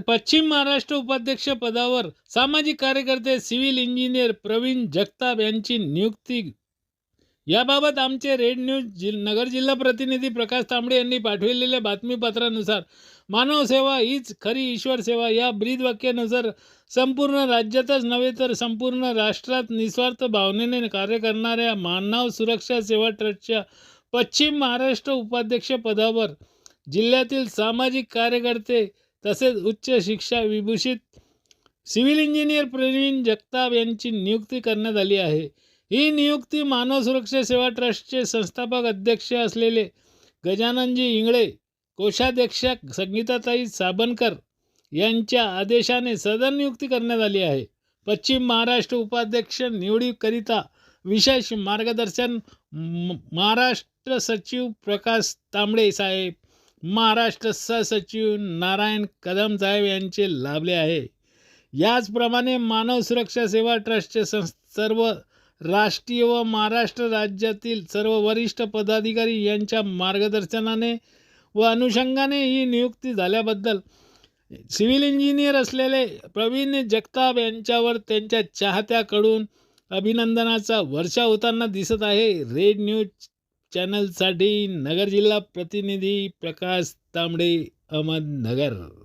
पश्चिम महाराष्ट्र उपाध्यक्ष पदावर सामाजिक कार्यकर्ते सिव्हिल इंजिनियर प्रवीण जगताप यांची नियुक्ती. याबाबत आमचे रेड न्यूज जिल नगर जिल्हा प्रतिनिधी प्रकाश तांबडे यांनी पाठविलेल्या बातमीपत्रानुसार मानव सेवा हीच खरी ईश्वर सेवा. या ब्रीदवाक्यानुसार संपूर्ण राज्यातच नव्हे तर संपूर्ण राष्ट्रात निस्वार्थ भावनेने कार्य करणाऱ्या मानव सुरक्षा सेवा ट्रस्टच्या पश्चिम महाराष्ट्र उपाध्यक्ष पदावर जिल्ह्यातील सामाजिक कार्यकर्ते तसेच उच्च शिक्षा विभूषित सिव्हिल इंजिनियर प्रवीण जगताप यांची नियुक्ती करण्यात आली आहे. ही नियुक्ती मानव सुरक्षा सेवा ट्रस्टचे संस्थापक अध्यक्ष असलेले गजाननजी इंगळे कोषाध्यक्ष संगीताताई साबणकर यांच्या आदेशाने सदर नियुक्ती करण्यात आली आहे. पश्चिम महाराष्ट्र उपाध्यक्ष निवडीकरिता विशेष मार्गदर्शन म- महाराष्ट्र सचिव प्रकाश तांबडे साहेब महाराष्ट्र सहसचिव नारायण कदम साहेब यांचे लाभले आहे. याचप्रमाणे मानव सुरक्षा सेवा ट्रस्टचे सं सर्व राष्ट्रीय व महाराष्ट्र राज्यातील सर्व वरिष्ठ पदाधिकारी यांच्या मार्गदर्शनाने व अनुषंगाने ही नियुक्ती झाल्याबद्दल सिव्हिल इंजिनियर असलेले प्रवीण जगताप यांच्यावर त्यांच्या चाहत्याकडून अभिनंदनाचा वर्षा होताना दिसत आहे. रेड न्यूज चॅनलसाठी नगर जिल्हा प्रतिनिधी प्रकाश तांबडे अहमदनगर.